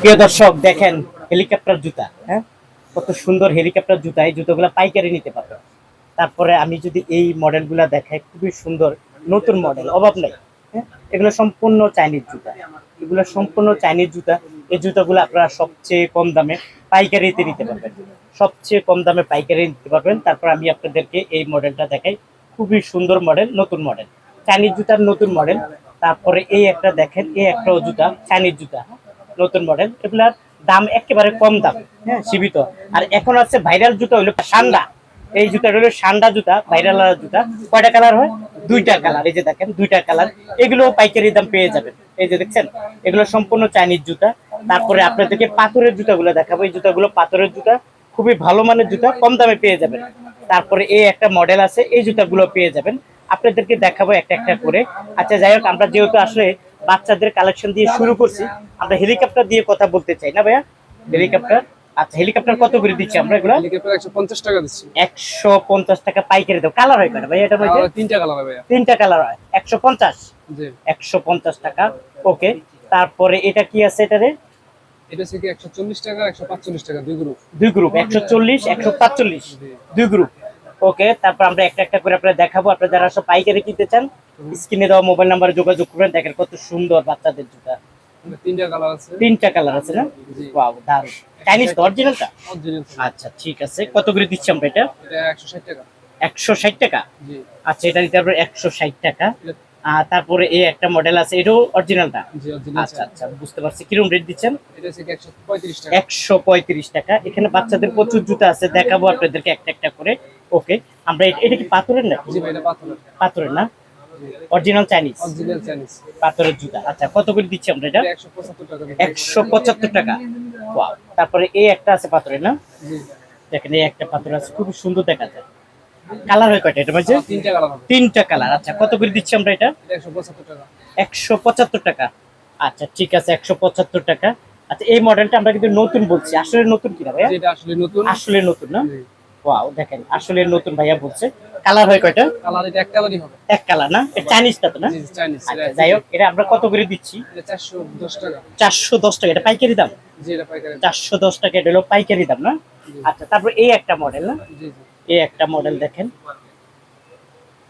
প্রিয় দর্শক, দেখেন হেলিকপ্টার জুতা হ্যাঁ? কত সুন্দর হেলিকপ্টার জুতা, এই জুতোগুলো পাইকারি নিতে পারবে তারপরে আমি যদি এই মডেলগুলো দেখাই, খুবই সুন্দর, নতুন মডেল অভাব নেই হ্যাঁ? এগুলো সম্পূর্ণ চাইনিজ জুতা। এগুলো সম্পূর্ণ চাইনিজ জুতা, এই জুতাগুলো আপনারা সবচেয়ে কম দামে পাইকারিতে নিতে পারবেন। সবচেয়ে কম দামে পাইকারি নিতে পারবেন। তারপর আমি আপনাদেরকে এই মডেলটা দেখাই, খুবই সুন্দর মডেল নতুন মডেল চাইনিজ জুতার নতুন মডেল তারপরে এই একটা দেখেন, এই একটা জুতা চাইনিজ জুতা। নতুন মডেল এগুলার দাম একেবারে কম দাম হ্যাঁ সীমিত। আর এখন আছে ভাইরাল জুতা হইল সান্ডা। এই জুতাটা হলো সান্ডা জুতা ভাইরাল জুতা। কয়টা কালার হয়? দুইটা কালার এই যে দেখেন, দুইটা কালার এগুলো পাইকারি দাম পেয়ে যাবেন। এই যে দেখছেন, এগুলো সম্পূর্ণ চাইনিজ জুতা। তারপরে আপনাদেরকে পাথরের জুতাগুলো দেখাবো। এই জুতাগুলো পাথরের জুতা, খুবই ভালো মানের জুতা, কম দামে পেয়ে যাবেন। তারপরে এই একটা মডেল আছে, এই জুতাগুলো পেয়ে যাবেন। আপনাদেরকে দেখাবো একটা একটা করে। আচ্ছা যাই হোক, আমরা যেহেতু আসলে বাচ্চাদের কালেকশন দিয়ে শুরু করছি। আমরা হেলিকপ্টার দিয়ে কথা বলতে চাই না ভাইয়া? হেলিকপ্টার আচ্ছা হেলিকপ্টার কত করে দিচ্ছি আমরা এগুলো? হেলিকপ্টার একশো পঞ্চাশ টাকা দিচ্ছি। একশো পঞ্চাশ টাকা পাইকারি দাও কালার হয় কেন ভাইয়া এটা মধ্যে? তিনটা কালার হবে ভাইয়া। তিনটা কালার হয়। একশো পঞ্চাশ? জি। একশো পঞ্চাশ টাকা। ওকে তারপরে এটা কি আছে এটারে এটা একশো চল্লিশ টাকা একশো পাঁচচল্লিশ টাকা দুই গ্রুপ দুই গ্রুপ একশো চল্লিশ একশো পাঁচচল্লিশ। দুই গ্রুপ ওকে তারপর আমরা একটা একটা করে আপনারা দেখাবো। আপনারা যারা সব পাইকারি কিনতে চান স্ক্রিনে দেওয়া মোবাইল নাম্বারে যোগাযোগ করবেন। দেখেন কত সুন্দর বাচ্চাদের জুতা। তিনটা কালার আছে। তিনটা কালার আছে না। ওয়াও দারুণ। চাইনিজ অরিজিনালটা অরিজিনাল আচ্ছা ঠিক আছে। কত করে দিচ্ছি আমরা এটা? এটা একশো ষাট টাকা। একশো ষাট টাকা? জি। আচ্ছা এটা দিতে পারব একশো ষাট টাকা। এটা- আর তারপরে এই একটা মডেল আছে এটাও অরিজিনালটা অরিজিনাল আচ্ছা আচ্ছা বুঝতে পারছি। কীরকম রেট দিচ্ছেন? একশো পঁয়ত্রিশ টাকা। এখানে বাচ্চাদের প্রচুর জুতা আছে দেখাবো আপনাদেরকে একটা একটা করে। ওকে আমরা এটা- কি পাথরের না পাথরের। না? অরিজিনাল চাইনিজ অরিজিনাল চাইনিজ পাথরের জুতা। আচ্ছা কত করে দিচ্ছি আমরা এটা? একশো পঁচাত্তর টাকা। তারপরে এই একটা আছে পাথরের না? দেখেন এই একটা পাথর আছে খুব সুন্দর দেখা যায়। কালার হয় কয়টা এটা আর তিনটা কালার তিনটা কালার আচ্ছা কত করে দিচ্ছি আমরা এটা? এটা একশো পঁচাত্তর টাকা। আচ্ছা ঠিক আছে একশো পঁচাত্তর টাকা। আচ্ছা এই মডেলটা আমরা কিন্তু নতুন বলছি। আসলে নতুন কিনা ভাইয়া? এটা আসলে নতুন। আসলে নতুন না। ওয়াও দেখেন আসলে নতুন ভাইয়া বলছে। কালার হয় কয়টা? কালার এটা এক কালারই হবে। এক কালার না? চাইনিজটা তো না? চাইনিজ আচ্ছা যাই হোক এটা আমরা কত করে দিচ্ছি? এটা চারশো দশ টাকা। চারশো দশ টাকা। এটা পাইকারি দাম? জি এটা পাইকারি চারশো দশ টাকা এটা হলো পাইকারি দাম না? আচ্ছা তারপর এই একটা মডেল না? জি জি। এই একটা মডেল দেখেন।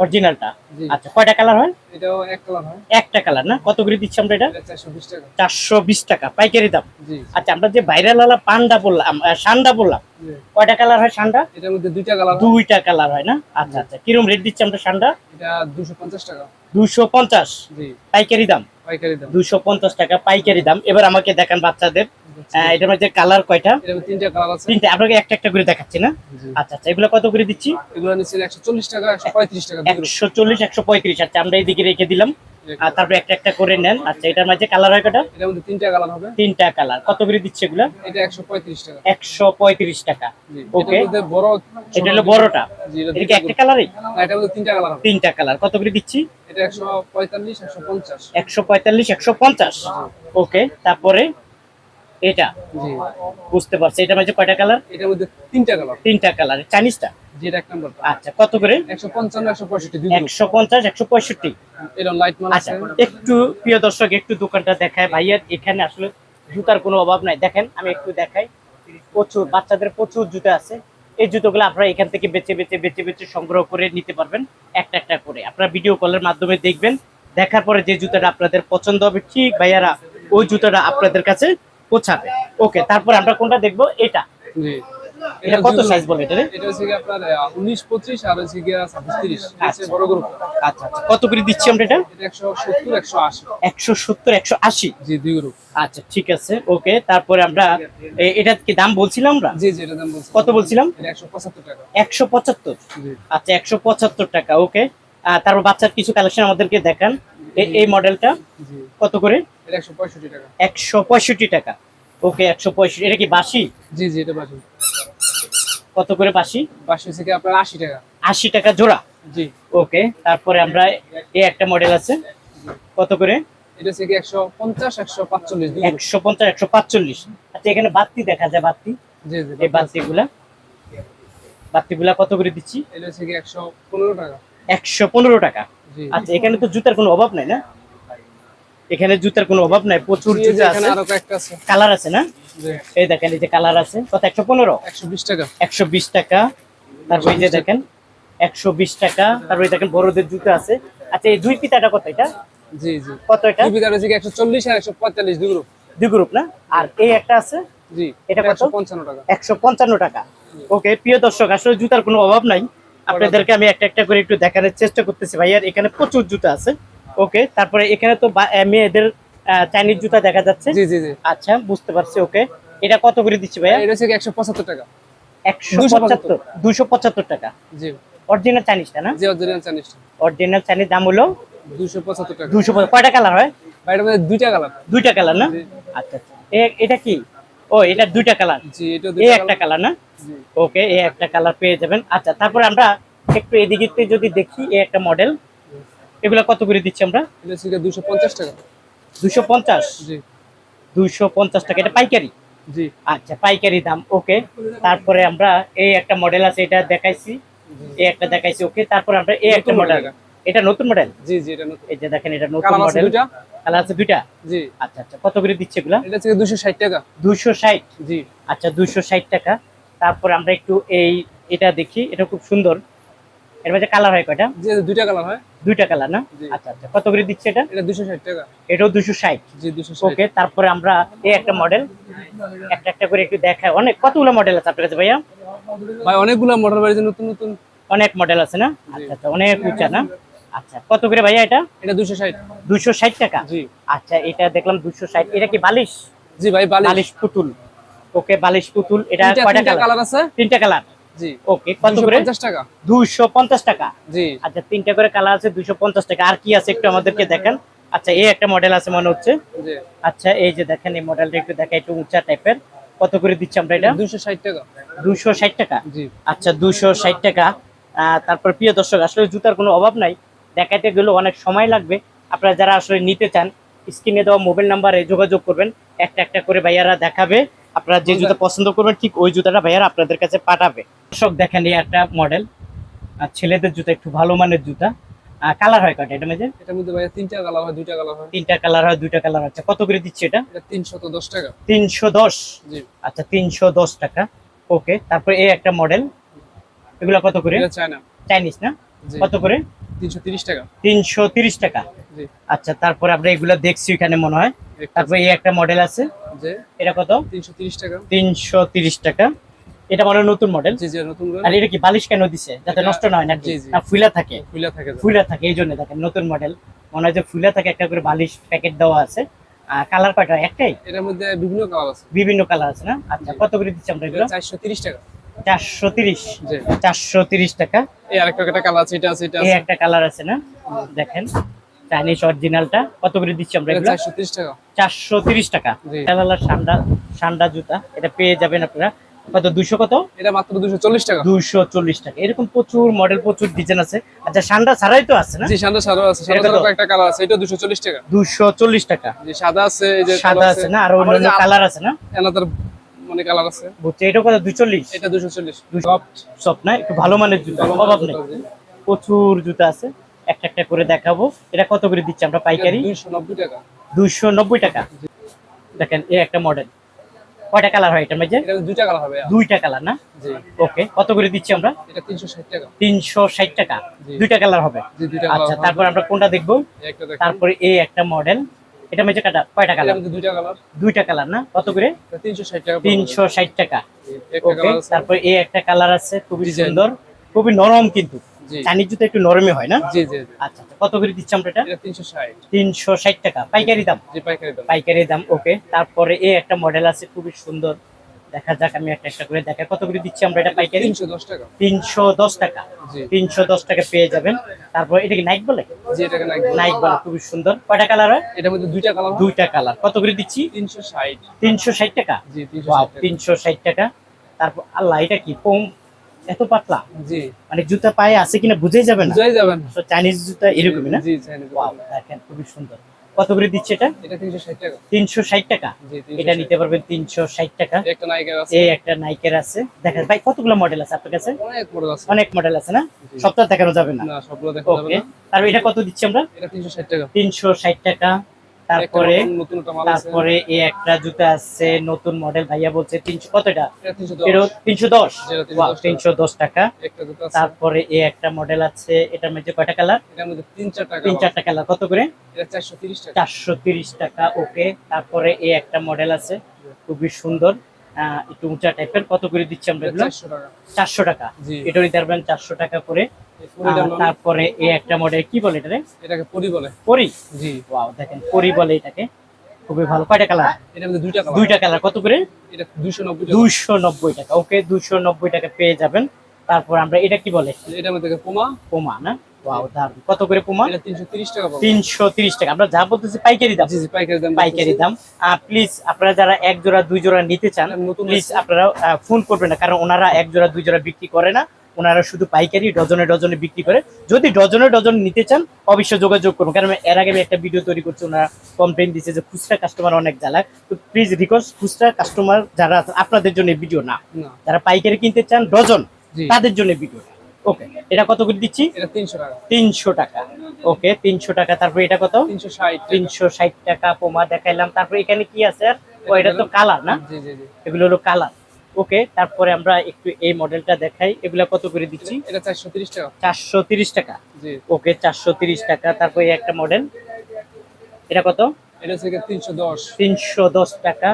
অরিজিনালটা আচ্ছা কয়টা কালার হয়? এটাও এক কালার হয়। একটা কালার না? কত করে দিচ্ছি আমরা এটা? এটা চারশো বিশ টাকা। চারশো বিশ টাকা পাইকারি দাম। জি। আচ্ছা আমরা যে ভাইরাল ওয়ালা পান্ডা বললাম সান্ডা বললাম কয়টা কালার হয় সান্ডা? এটার মধ্যে দুইটা কালার দুইটা কালার হয় না? আচ্ছা আচ্ছা কিরম রেট দিচ্ছি আমরা সান্ডা? এটা দুশো পঞ্চাশ টাকা। দুশো পঞ্চাশ। জি। পাইকারি দাম? পাইকারি দাম। দুশো পঞ্চাশ টাকা পাইকারি দাম। এবার আমাকে দেখান বাচ্চাদের এটার মধ্যে কালার কয়টা? তিনটা কালার আছে। তিনটা আপনাকে একটা একটা করে দেখাচ্ছি না। আচ্ছা আচ্ছা এগুলো কত করে দিচ্ছি? এগুলো নিচ্ছে একশো চল্লিশ টাকা একশো পঁয়ত্রিশ টাকা দুই group। একশো চল্লিশ একশো পঁয়ত্রিশ। আচ্ছা আমরা এইদিকে রেখে দিলাম। আর তারপরে একটা একটা করে নেন। আচ্ছা এটার মাঝে কালার হয় কটা এটার মধ্যে তিনটা কালার হবে। তিনটা কালার কত করে দিচ্ছে এগুলা? এটা একশো পঁয়ত্রিশ টাকা। একশো পঁয়ত্রিশ টাকা। ওকে বড় এটা হলো বড়টা। এটা এটা কি একটা কালারই না মধ্যে তিনটা কালার হবে। তিনটা কালার কত করে দিচ্ছি? এটা একশো পঁয়তাল্লিশ একশো পঞ্চাশ। একশো পঁয়তাল্লিশ একশো পঞ্চাশ। ওকে তারপরে এটা? বুঝতে পারছি। এটা মাঝে কয়টা কালার এটার মধ্যে তিনটা কালার তিনটা কালার চাইনিজটা? এটা এক নম্বর আচ্ছা কত করে? একশো পঞ্চান্ন একশো পঁয়ষট্টি দুই group। একশো পঞ্চাশ একশো পঁয়ষট্টি। এরকম লাইট মাল আচ্ছা একটু প্রিয় দর্শক একটু দোকানটা দেখায়। ভাইয়ার এখানে আসলে জুতার কোনো অভাব নাই। দেখেন আমি একটু দেখাই। প্রচুর বাচ্চাদের প্রচুর জুতা আছে। এই জুতোগুলো আপনারা এখান থেকে বেছে বেছে বেছে বেছে সংগ্রহ করে নিতে পারবেন। একটা একটা করে। আপনারা ভিডিও কলের মাধ্যমে দেখবেন। দেখার পরে যে জুতাটা আপনাদের পছন্দ হবে ঠিক ভাইয়ারা ওই জুতাটা আপনাদের কাছে পৌঁছাবে ওকে তারপর আমরা কোনটা দেখব? এটা। জি। এটা কত সাইজ বলে এটা রে? এটা হচ্ছে কি আপনার উনিশ পঁচিশ আর হচ্ছে গিয়ে ছাব্বিশ তিরিশ আচ্ছা। বড় গ্রুপ আচ্ছা আচ্ছা। কত করে দিচ্ছি আমরা এটা? জি দুই গ্রুপ আচ্ছা ঠিক আছে। ওকে তারপরে আমরা এটা কি দাম বলছিলাম আমরা? জি জি এটা দাম বলছি কত বলছিলাম? এটা একশো পঁচাত্তর টাকা। জি। আচ্ছা ওকে। তারপর বাচ্চার কিছু কালেকশন আমাদেরকে দেখান। এই মডেলটা কত করে? টাকা। একশো পঁয়ষট্টি টাকা। ওকে একশো পঁয়ষট্টি। এটা কি বাসি? জি জি এটা বাসি। কত করে বাসি? বাসি হচ্ছে কি আপনার আশি টাকা। আশি টাকা জোড়া? জি। ওকে তারপরে আমরা এই একটা মডেল আছে। কত করে? এটা হচ্ছে কি একশো পঞ্চাশ একশো পাঁচচল্লিশ একশো পঞ্চাশ একশো পাঁচচল্লিশ। আচ্ছা এখানে বাত্তি দেখা যায় বাত্তি জি জি এই বাত্তিগুলা বাত্তিগুলা কত করে দিচ্ছি? এটা হচ্ছে কি একশো পনেরো টাকা। একশো পনেরো টাকা। জি। আচ্ছা এখানে তো জুতার কোনো অভাব নাই না? এখানে জুতার কোনো অভাব নাই প্রচুর জুতা আছে। কালার আছে না? এই দেখেন এই যে কালার আছে। কত একশো পনেরো? একশো বিশ টাকা। একশো বিশ টাকা। তারপর এই যে দেখেন একশো বিশ টাকা। তারপর দেখেন বড়দের জুতো আছে। আচ্ছা এই দুই পিতাটা কত এটা? জি জি। কত এটা? টিভি কার্ড হচ্ছে একশো চল্লিশ আর একশো পঁয়তাল্লিশ দুই গ্রুপ। দুই গ্রুপ না? আর এই একটা আছে? জি এটা কত? একশো পঞ্চান্ন টাকা। একশো পঞ্চান্ন টাকা। ওকে প্রিয় দর্শক আসলে জুতার কোনো অভাব নাই। আপনাদেরকে আমি একটা একটা করে একটু দেখানোর চেষ্টা করতেছি। ভাই আর এখানে প্রচুর জুতা আছে। ওকে তারপরে এখানে তো মেয়েদের চাইনিজ জুতা দেখা যাচ্ছে। জি জি জি। আচ্ছা বুঝতে পারছি ওকে। এটা কত করে দিচ্ছি ভাইয়া? এটা হচ্ছে একশো পঁচাত্তর টাকা। একশো 275 পঁচাত্তর টাকা। জি। অরিজিনাল চাইনিজটা না? জি অরিজিনাল চাইনিজ অরিজিনাল চাইনিজ দাম হলো দুশো পঁচাত্তর টাকা। দুশো কয়টা কালার হয়? বাইরের মধ্যে দুইটা কালার দুইটা কালার না? আচ্ছা আচ্ছা। এ- এটা কি? ও এটা দুইটা কালার জি এটা এই দুইটা একটা কালার কালার না? জি। ওকে এই একটা কালার পেয়ে যাবেন। আচ্ছা তারপরে আমরা একটু এদিকে যদি দেখি এই একটা মডেল এগুলা কত করে দিচ্ছি আমরা? এটা দুশো পঞ্চাশ টাকা। দুশো পঞ্চাশ? জি। দুশো পঞ্চাশ টাকা। এটা পাইকারি? জি। আচ্ছা পাইকারি দাম ওকে। তারপরে আমরা এই একটা মডেল আছে এটা দেখাইছি। এই একটা দেখাইছি ওকে। তারপরে আমরা এই একটা মডেল এটা। নতুন মডেল জি জি এটা নতুন। এই যে দেখেন এটা নতুন মডেল কালার আছে দুইটা? জি। আচ্ছা আচ্ছা কত করে দিচ্ছে এগুলা? এটা দুশো ষাট টাকা। দুইশো ষাট? জি। আচ্ছা দুইশো ষাট টাকা। তারপর আমরা একটু এই এটা দেখি এটা খুব সুন্দর। এর মধ্যে কালার হয় কয়টা? জি দুইটা কালার হয়। দুইটা কালার না? আচ্ছা আচ্ছা। কত করে দিচ্ছে এটা? এটা দুশো ষাট টাকা। এটাও জি ওকে তারপরে আমরা এই একটা মডেল একটা একটা করে একটু দেখায় অনেক কতগুলো মডেল আছে আপনার কাছে ভাইয়া? ভাই অনেকগুলো মোটর বাড়িতে নতুন নতুন। অনেক মডেল আছে না? আচ্ছা আচ্ছা অনেক উঁচা না? আচ্ছা কত করে ভাইয়া এটা? এটা দুশো ষাট। দুশো ষাট টাকা? জি। আচ্ছা এটা দেখলাম দুশো ষাট। এটা কি বালিশ? জি ভাই বালিশ। পুতুল। ওকে বালিশ পুতুল। এটা কয়টা কালার আছে। তিনটা কালার জি। ওকে কত করে? পঞ্চাশ টাকা। জি। আচ্ছা তিনটা করে কালার আছে দুইশো পঞ্চাশ টাকা। আর কি আছে একটু আমাদেরকে দেখেন? আচ্ছা এই একটা মডেল আছে মনে হচ্ছে। জি। আচ্ছা এই যে দেখেন এই মডেলটা একটু দেখা একটু উঁচা টাইপের কত করে দিচ্ছি আমরা এটা? দুশো ষাট টাকা। দুশো ষাট টাকা? জি। আচ্ছা দুশো ষাট টাকা। আহ, তারপর প্রিয় দর্শক আসলে জুতার কোনো অভাব নাই। দেখাইতে গেলে অনেক সময় লাগবে। আপনারা যারা আসলে নিতে চান স্ক্রিনে দেওয়া মোবাইল নাম্বারে যোগাযোগ করবেন। একটা একটা করে ভাইয়ারা দেখাবে। আপনারা যে জুতা পছন্দ করবেন ঠিক ওই জুতাটা ভাইয়ারা আপনাদের কাছে পাঠাবে। দর্শক দেখেন এই একটা মডেল আর ছেলেদের জুতা একটু ভালো মানের জুতা। কালার হয় কয়টা? এটা মেঝে এটার মধ্যে ভাই তিনটা কালার হয় দুইটা কালার হয়। তিনটা কালার হয় দুইটা কালার আছে। কত করে দিচ্ছে এটা? এটা তিনশত দশ টাকা। তিনশো দশ? জি। আচ্ছা তিনশো দশ টাকা। ওকে তারপরে এই একটা মডেল এগুলো কত করে? এটা চায়না। চাইনিজ না? কত করে? তিনশো তিরিশ টাকা। তিনশো তিরিশ টাকা। জি। আচ্ছা তারপরে আমরা এগুলো দেখছি এখানে মনে হয়। তারপর এই একটা মডেল আছে। এটা কত? তিনশো তিরিশ টাকা। তিনশো তিরিশ টাকা। এটা মনে নতুন মডেল জি জি নতুন আর এটা কি বালিশ কেন দিছে? যাতে নষ্ট না হয় না। না ফুলা থাকে। খুলে থাকে ফুলা থাকে এই জন্য দেখেন নতুন মডেল মনে হয় যে ফুলা থাকে একটা করে বালিশ প্যাকেট দেওয়া আছে। কালার কয়টা? একটাই? এটার মধ্যে বিভিন্ন কালার আছে। বিভিন্ন কালার আছে না? আচ্ছা কত করে দিচ্ছি আমরা এগুলো? চারশো তিরিশ টাকা। চারশো তিরিশ। জি। চারশো তিরিশ টাকা। এই আরেকটা একটা কালার আছে এটা আছে এটা আছে। একটা কালার আছে না? দেখেন। চাইনিজ অরিজিনালটা কত করে দিচ্ছি আমরা এগুলো? চারশো তিরিশ টাকা। চারশো তিরিশ টাকা। জি। সান্ডা সান্ডা জুতা। এটা পেয়ে যাবেন আপনারা। কত দুশো কত? এটা মাত্র দুশো চল্লিশ টাকা। দুশো চল্লিশ টাকা। এরকম প্রচুর মডেল প্রচুর ডিজাইন আছে। আচ্ছা সান্ডা ছাড়াই তো আছে না? জি সাদা সাদা আছে। এটা একটা কালার আছে। এটা দুশো চল্লিশ টাকা। দুশো চল্লিশ টাকা। জি সাদা আছে এই যে সাদা আছে না? আর অন্যান্য কালার আছে না? এনাদার মানে কালার আছে। বুঝছে এটা কত? দুই চল্লিশ? এটা দুশো চল্লিশ। সব না? একটু ভালো মানের জুতা অভাব নেই। প্রচুর জুতা আছে। একটা একটা করে দেখাবো। এটা কত করে দিচ্ছি আমরা পাইকারি? দুইশো নব্বই টাকা। দেখেন এই একটা মডেল কয়টা কালার হয় এটার মধ্যে? এটা দুইটা কালার হবে দুইটা কালার না? ওকে কত করে দিচ্ছি আমরা? এটা তিনশো ষাট টাকা। দুইটা কালার হবে। আচ্ছা তারপর আমরা কোনটা দেখব? তারপরে এই একটা মডেল এটা মেজে কাটা কয়টা কালার দুইটা কালার দুইটা কালার না? কত করে? তিনশো ষাট টাকা ওকে তারপরে এই একটা কালার আছে খুবই। সুন্দর। খুবই নরম কিন্তু। চাইনিজ জুতো একটু নরমই হয় না? জি জি আচ্ছা আচ্ছা। কত করে দিচ্ছি আমরা এটা? এটা তিনশো ষাট। তিনশো ষাট টাকা। পাইকারি দাম? জি পাইকারি দাম। পাইকারি দাম ওকে তারপরে এই একটা মডেল আছে খুবই সুন্দর। দেখা যাক আমি একটা একটা করে দেখা কত করে দিচ্ছি আমরা এটা পাইকারি? তিনশো দশ টাকা। তিনশো দশ টাকা। জি। তিনশো দশ টাকা পেয়ে যাবেন। তারপর এটা কি নাইক বলে? জি এটাকে নাকি নাইক বলে? খুবই সুন্দর। কয়টা কালার হয়? এটার মধ্যে দুইটা কালার দুইটা কালার কত করে দিচ্ছি? তিনশো ষাট। তিনশো ষাট টাকা? জি তিনশো Wow, ষাট টাকা। তিনশো ষাট টাকা। তারপর আল্লাহ এটা কি? কম এত পাতলা? জি। মানে জুতা পায়ে আছে কিনা বুঝেই যাবে না। জয় যাবেন তো চাইনিজ জুতা এরকমই না? জি চাইনিজ Wow, দেখেন খুবই সুন্দর। কত করে দিচ্ছে এটা? এটা তিনশো ষাট টাকা। তিনশো ষাট টাকা? জি এটা নিতে পারবেন তিনশো ষাট টাকা। একটা নাইকের আছে। এই একটা নাইকের আছে। দেখেন ভাই কতগুলো মডেল আছে আপনার কাছে? অনেক মডেল আছে। অনেক মডেল আছে না। সবটা দেখানো যাবে না? না সবগুলো দেখা যাবে না। তারপর এটা কত দিচ্ছি আমরা? এটা তিনশো ষাট টাকা। তিনশো ষাট টাকা। তারপরে তারপরে এই একটা জুতা আছে নতুন মডেল ভাইয়া বলছে তিনশো কত এটা এটা তিনশো দশ? তিনশো দশ যেটা 310 তিনশো দশ টাকা। তারপরে এই একটা মডেল আছে এটার মধ্যে কয়টা কালার তিন চার তিন চারটা কালার কত করে? চারশো তিরিশ টাকা। চারশো তিরিশ টাকা ওকে তারপরে এই একটা মডেল আছে খুবই সুন্দর। একটু উঁচা টাইপের কত করে দিচ্ছি আমরা এটা এগুলো? চারশো টাকা। এটা নিতে পারবেন চারশো টাকা করে। তারপরে এই একটা মডেল কি বলে এটা এটাকে পরি বলে। পরি? জি। ওয়াও দেখেন পরি বলে এটাকে। খুবই ভালো। কয়টা কালার মধ্যে দুইটা কালার দুইটা কালার কত করে? এটা দুইশো নব্বই টাকা। ওকে দুইশো নব্বই টাকা পেয়ে যাবেন। তারপর আমরা এটা কি বলে? এটার মধ্যে পোমা পোমা না? ওয়াও দারুণ কত করে পোমা? টাকা পাবো তিনশো তিরিশ টাকা। আমরা যা বলতেছি পাইকারি দাম। জি জি পাইকারি দাম পাইকারি দাম। প্লিজ আপনারা যারা এক জোড়া দুই জোড়া নিতে চান প্লিজ আপনারা ফোন করবেন না। কারণ ওনারা এক জোড়া দুই জোড়া বিক্রি করে না। ওনারা শুধু পাইকারি ডজনে ডজনে বিক্রি করে। যদি ডজনে ডজন নিতে চান অবশ্যই যোগাযোগ করুন। কারণ এর আগে আমি একটা ভিডিও তৈরি করছি ওনারা কমপ্লেন দিচ্ছে যে খুচরা কাস্টমার অনেক জ্বালায়। তো প্লিজ রিকোয়েস্ট খুচরা কাস্টমার যারা আপনাদের জন্য ভিডিও না। না। যারা পাইকারি কিনতে চান ডজন তাদের জন্য ভিডিও ওকে এটা কত করে দিচ্ছি? এটা তিনশো টাকা। তিনশো টাকা। ওকে তিনশো টাকা। তারপর এটা কত? তিনশো ষাট তিনশো ষাট টাকা পোমা দেখাইলাম। তারপর এখানে কি আছে? আর ও এটা তো কালার না? জি জি জি। এগুলো হলো কালার। ওকে তারপরে আমরা একটু এই মডেলটা দেখাই। এগুলা কত করে দিচ্ছি? এটা চারশো তিরিশ টাকা। চারশো তিরিশ টাকা। জি। ওকে চারশো তিরিশ টাকা। তারপরে এই একটা মডেল। এটা কত? এটা হচ্ছে তিনশো দশ। তিনশো দশ টাকা।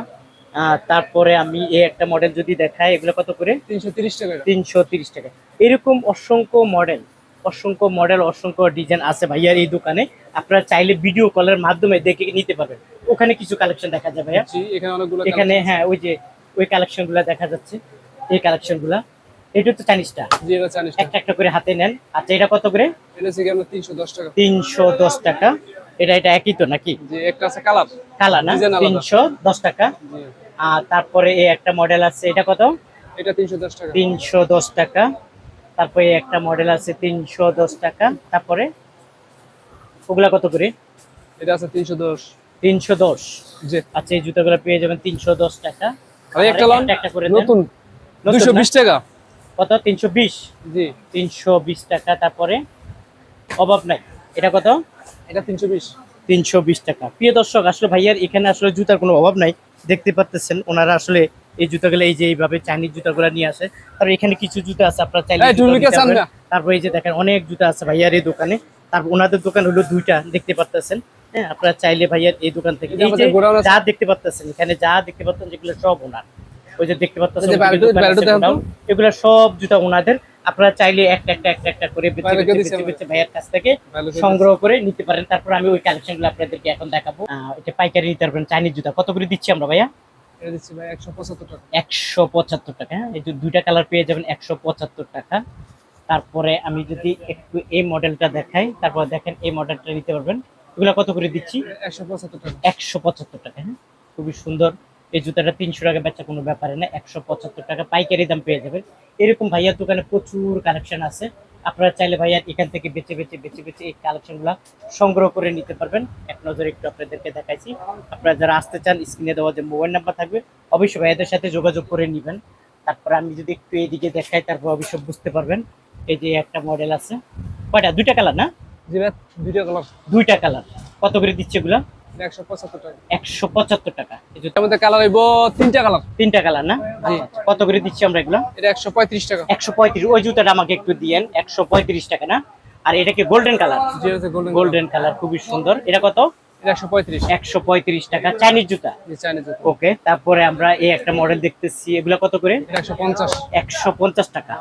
তারপরে আমি এই একটা মডেল যদি দেখাই এগুলো কত করে? তিনশো তিরিশ টাকা তিনশো তিরিশ টাকা। এরকম অসংখ্য মডেল অসংখ্য মডেল অসংখ্য ডিজাইন আছে ভাইয়ার এই দোকানে। আপনারা চাইলে ভিডিও কলের মাধ্যমে দেখে নিতে পারবেন। ওখানে কিছু কালেকশন দেখা যায় ভাইয়া। এখানে হ্যাঁ ওই যে ওই কালেকশনগুলা দেখা যাচ্ছে। এই কালেকশনগুলা। এটা তো চাইনিজটা একটা একটা করে হাতে নেন। আচ্ছা এটা কত করে? তিনশো দশ টাকা। তিনশো দশ টাকা। এটা এটা একই তো নাকি? একটা আছে কালার। কালা না? তিনশো দশ টাকা। আর তারপরে এই একটা মডেল আছে এটা কত? এটা তিনশো দশ টাকা। তিনশো দশ টাকা। তারপরে একটা মডেল আছে তিনশো দশ টাকা। তারপরে ওগুলা কত করে? এটা আছে তিনশো দশ। তিনশো দশ। আচ্ছা এই জুতোগুলো পেয়ে যাবেন তিনশো দশ টাকা। একটা করে নতুন। নতুন দুশো বিশ টাকা। কত? তিনশো বিশ। জি। তিনশো বিশ টাকা। তারপরে অভাব নাই। এটা কত? এটা তিনশো বিশ। তিনশো বিশ টাকা। প্রিয় দর্শক আসলে ভাইয়ার এখানে আসলে জুতার কোনো অভাব নাই। দেখতে পাচ্তেছেন ওনারা আসলে এই জুতাগুলো এই যে এইভাবে চাইনিজ জুতাগুলো নিয়ে আসে। আর এখানে কিছু জুতা আছে আপনার? তারপর এই যে দেখেন অনেক জুতা আছে ভাইয়ার এই দোকানে। তারপর ওনাদের দোকান হলো দুইটা দেখতে পাচ্তেছেন। হ্যাঁ আপনারা চাইলে ভাইয়ার এই দোকান থেকে এই যে দেখতে পাচ্তেছেন এখানে যা দেখতে পাচ্ছেন যেগুলো সব ওনার। ওই যে দেখতে। গোডাউন। এগুলো সব জুতা ওনাদের। আপনারা চাইলে একটা একটা একটা একটা করে ভাইয়ার কাছ থেকে সংগ্রহ করে নিতে পারেন। তারপর আমি ওই কালেকশনগুলো আপনাদেরকে এখন দেখাবো। এটা পাইকারি নিতে পারবেন চাইনিজ জুতা। কত করে দিচ্ছি আমরা ভাইয়া? দিচ্ছি ভাই একশো পঁচাত্তর টাকা। একশো পঁচাত্তর টাকা হ্যাঁ? এই দুইটা কালার পেয়ে যাবেন একশো পঁচাত্তর টাকা। তারপরে আমি যদি একটু এই মডেলটা দেখাই তারপর দেখেন এই মডেলটা নিতে পারবেন। এগুলো কত করে দিচ্ছি? একশো পঁচাত্তর টাকা। একশো পঁচাত্তর টাকা হ্যাঁ? খুবই সুন্দর। এই জুতাটা তিনশো টাকা বেচা কোনো ব্যাপারে না একশো পঁচাত্তর টাকা পাইকারি দাম পেয়ে যাবেন। এরকম ভাইয়ার দোকানে প্রচুর কালেকশন আছে। আপনারা চাইলে ভাইয়ার এখান থেকে বেছে বেছে বেছে বেছে এই কালেকশনগুলো সংগ্রহ করে নিতে পারবেন। এক নজরে একটু আপনাদেরকে দেখাইছি। আপনারা যারা আসতে চান স্ক্রিনে দেওয়া যে মোবাইল নাম্বার থাকবে অবশ্যই ভাইয়াদের সাথে যোগাযোগ করে নেবেন। তারপরে আমি যদি একটু এইদিকে দেখাই তারপর অবশ্যই বুঝতে পারবেন। এই যে একটা মডেল আছে। কয়টা? দুইটা কালার না? দুইটা কালার দুইটা কালার কত করে দিচ্ছে এগুলা? একশো পঁচাত্তর টাকা। একশো পঁচাত্তর টাকা। এই জুতো এটার মধ্যে কালার হইব তিনটা কালার তিনটা কালার না? কত করে দিচ্ছি আমরা এগুলো? এটা একশো পঁয়ত্রিশ টাকা। একশো পঁয়ত্রিশ। ওই জুতাটা আমাকে একটু দিয়েন। একশো পঁয়ত্রিশ টাকা না? আর এটা কি গোল্ডেন কালার গোল্ডেন কালার খুবই সুন্দর। এটা কত? একশো পঁয়ত্রিশ। টাকা। চাইনিজ জুতা? ওকে তারপরে আমরা এই একটা মডেল দেখতেছি। এগুলো কত করে? এটা একশো পঞ্চাশ। একশো পঞ্চাশ টাকা।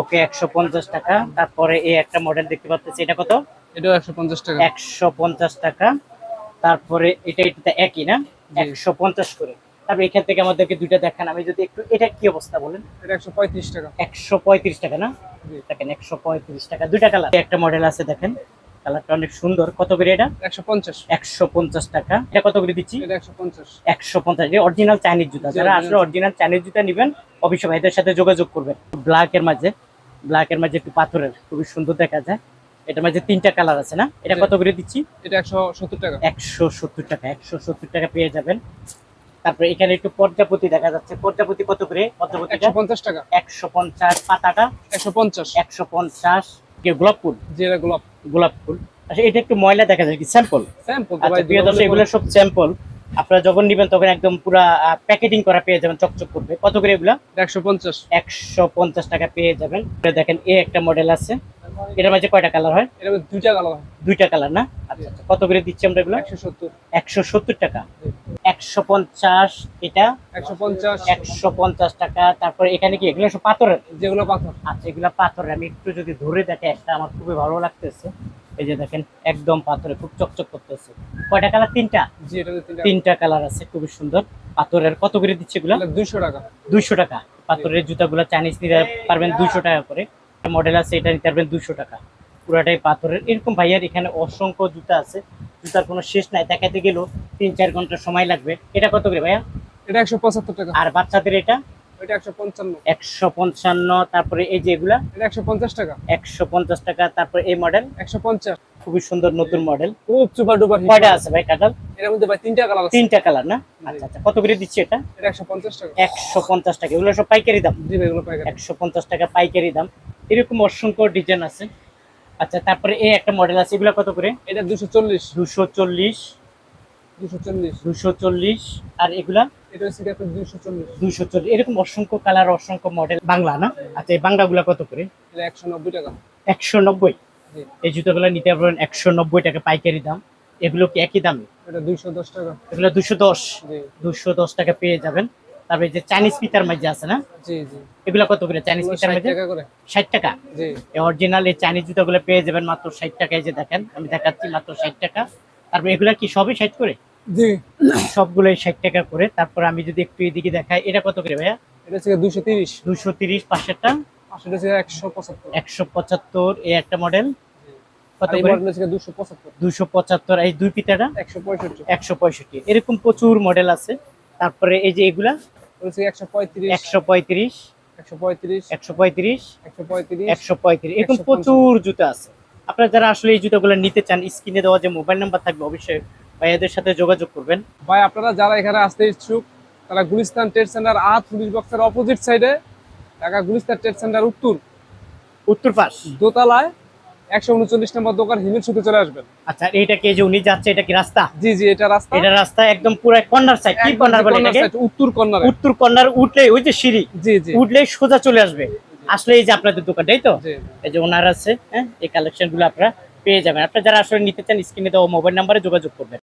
ওকে একশো পঞ্চাশ টাকা। তারপরে এই একটা মডেল দেখতে পাচ্ছি। এটা কত? এটাও একশো পঞ্চাশ টাকা। একশো পঞ্চাশ টাকা। তারপরে এটা এটা একই না? একশো পঞ্চাশ করে। তারপরে এখান থেকে আমাদেরকে দুইটা দেখান। আমি যদি একটু এটা কি অবস্থা বলেন? একশো পঁয়ত্রিশ টাকা। একশো পঁয়ত্রিশ টাকা না? দেখেন একশো পঁয়ত্রিশ টাকা। দুইটা কালার। একটা মডেল আছে দেখেন। কালারটা অনেক সুন্দর। কত করে এটা? একশো পঞ্চাশ। একশো পঞ্চাশ টাকা। এটা কত করে দিচ্ছি? একশো পঞ্চাশ। একশো পঞ্চাশ। অরিজিনাল চাইনিজ জুতা। যারা আসলে অরিজিনাল চাইনিজ জুতা নেবেন অবশ্যই ভাইদের সাথে যোগাযোগ করবেন। ব্ল্যাক এর মাঝে ব্ল্যাক এর মাঝে একটু পাথরের খুবই সুন্দর দেখা যায়। এটার মাঝে তিনটা কালার আছে না? এটা কত করে দিচ্ছি? এটা একশো সত্তর টাকা। একশো সত্তর টাকা একশো সত্তর টাকা পেয়ে যাবেন। তারপরে এখানে একটু পর্যাপতি দেখা যাচ্ছে। পর্যাপতি কত করে? একশো পঞ্চাশ টাকা। একশো পঞ্চাশ পাতাটা? একশো পঞ্চাশ। একশো পঞ্চাশ। গোলাপ ফুল? জি এটা গোলাপ। গোলাপ ফুল। আচ্ছা এটা একটু ময়লা দেখা যায় কি? স্যাম্পল? স্যাম্পল আচ্ছা প্রিয় দর্শক এগুলো সব স্যাম্পল আপনারা যখন নেবেন তখন একদম পুরা প্যাকেটিং করা পেয়ে যাবেন চকচক করবে। কত করে এগুলা? একশো পঞ্চাশ। একশো পঞ্চাশ টাকা পেয়ে যাবেন। দেখেন এ একটা মডেল আছে। এটার মাঝে কয়টা কালার হয়? দুইটা কালার হয়। দুইটা কালার না? আচ্ছা আচ্ছা। কত করে দিচ্ছি আমরা এগুলো? একশো সত্তর। একশো সত্তর টাকা। একশো পঞ্চাশ এটা? একশো পঞ্চাশ। একশো পঞ্চাশ টাকা। তারপর এখানে কি? এগুলো সব পাথরের? যেগুলো পাথর। আচ্ছা এগুলো পাথরের। আমি একটু যদি ধরে দেখে একটা আমার খুবই ভালো লাগতেছে। এই যে দেখেন একদম পাথরে খুব চকচক করতেছে। কয়টা কালার? তিনটা? তিনটা। কালার আছে খুবই সুন্দর। পাথরের কত করে দিচ্ছে এগুলো? দুইশো টাকা। দুইশো টাকা। পাথরের জুতাগুলো চাইনিজ নিতে পারবেন দুইশো টাকা করে। মডেল আছে এটা নিতে পারবেন দুইশো টাকা। পুরাটাই পাথরের। এরকম ভাইয়ার এখানে অসংখ্য জুতা আছে। জুতার কোনো শেষ নাই। দেখাতে গেলেও তিন চার ঘণ্টা সময় লাগবে। এটা কত করে ভাইয়া? এটা একশো পঁচাত্তর টাকা। আর বাচ্চাদের এটা? এটা একশো পঞ্চান্ন। একশো পঞ্চান্ন তারপরে এই যে এগুলা? এটা একশো পঞ্চাশ টাকা। একশো পঞ্চাশ টাকা তারপরে এই মডেল একশো পঞ্চাশ। খুবই সুন্দর নতুন মডেল খুব সুপার ডুপার কয়টা আছে ভাই কাটাল? এর মধ্যে ভাই তিনটা কালার আছে। তিনটা কালার না? আচ্ছা আচ্ছা। কত করে দিচ্ছি এটা? এটা একশো পঞ্চাশ টাকা। একশো পঞ্চাশ টাকা। এগুলো সব পাইকারি দাম? জি ভাই এগুলো পাইকারি। একশো পঞ্চাশ টাকা পাইকারি দাম। এরকম অসংখ্য ডিজাইন আছে। আচ্ছা তারপরে এই একটা মডেল আছে। এগুলো কত করে? এটা দুশো চল্লিশ। দুশো চল্লিশ। দুশো চল্লিশ। দুশো চল্লিশ। আর এগুলা? এটা হচ্ছে এরকম অসংখ্য কালার অসংখ্য মডেল বাংলা না? আচ্ছা এই বাংলাগুলা কত করে? এটা একশো নব্বই টাকা। এই জুতোগুলো নিতে পারবেন একশো নব্বই টাকা পাইকারি দাম। এগুলো কি একই দামে? এটা টাকা। এগুলো জি। পেয়ে যাবেন। তারপরে যে চাইনিজ পিতার মাঝে আছে না? জি জি। এগুলো কত করে চাইনিজ 60 টাকা করে। ষাট টাকা? জি। অরিজিনাল এই চাইনিজ জুতোগুলো পেয়ে যাবেন মাত্র ষাট টাকায়। যে দেখেন আমি দেখাচ্ছি মাত্র ষাট টাকা। তারপরে এগুলা কি সবই ষাট করে? জি। সবগুলোই ষাট টাকা করে। তারপর আমি যদি একটু এদিকে দেখাই এটা কত করে ভাইয়া? এটা হচ্ছে দুশো তিরিশ। দুশো তিরিশ হচ্ছে একশো পঁচাত্তর। একশো পঁচাত্তর এই একটা মডেল কত করে? দুশো পঁচাত্তর। দুশো পঁচাত্তর এই দুই পিতাটা? একশো পঁয়ষট্টি। একশো পঁয়ষট্টি। এরকম প্রচুর মডেল আছে। তারপরে এই যে এগুলা? একশো পঁয়ত্রিশ। একশো পঁয়ত্রিশ। একশো পঁয়ত্রিশ। একশো পঁয়ত্রিশ। একশো পঁয়ত্রিশ। একশো পঁয়ত্রিশ। এরকম প্রচুর জুতো আছে। আপনারা যারা আসলে এই জুতোগুলো নিতে চান স্ক্রিনে দেওয়া যে মোবাইল নাম্বার থাকবে অবশ্যই ভাইয়াদের সাথে যোগাযোগ করবেন। ভাই আপনারা যারা এখানে আসতে ইচ্ছুক তারা গুলিস্তান ট্রেড সেন্টার আট পুলিশ বক্সের অপোজিট সাইডে ঢাকা গুলিস্তান ট্রেড সেন্টার উত্তর উত্তর পাশ। দোতলায় একশো উনচল্লিশ নম্বর দোকান হিমেল চলে আসবেন। আচ্ছা এইটা কে যে উনি যাচ্ছে এটা কি রাস্তা? জি জি এটা রাস্তা। এটা রাস্তা একদম পুরো কর্নার সাইড কি কর্নার বলে এটাকে? উত্তর কর্নার। উত্তর কর্নার উঠলে ওই যে সিঁড়ি জি জি। উঠলেই সোজা চলে আসবে। আসলে এই যে আপনাদের দোকান তাই তো? এই যে ওনার আছে হ্যাঁ এই আপনারা পেয়ে যাবেন। আপনারা যারা আসলে নিতে চান স্ক্রিনে দেওয়া মোবাইল নাম্বারে যোগাযোগ করবেন।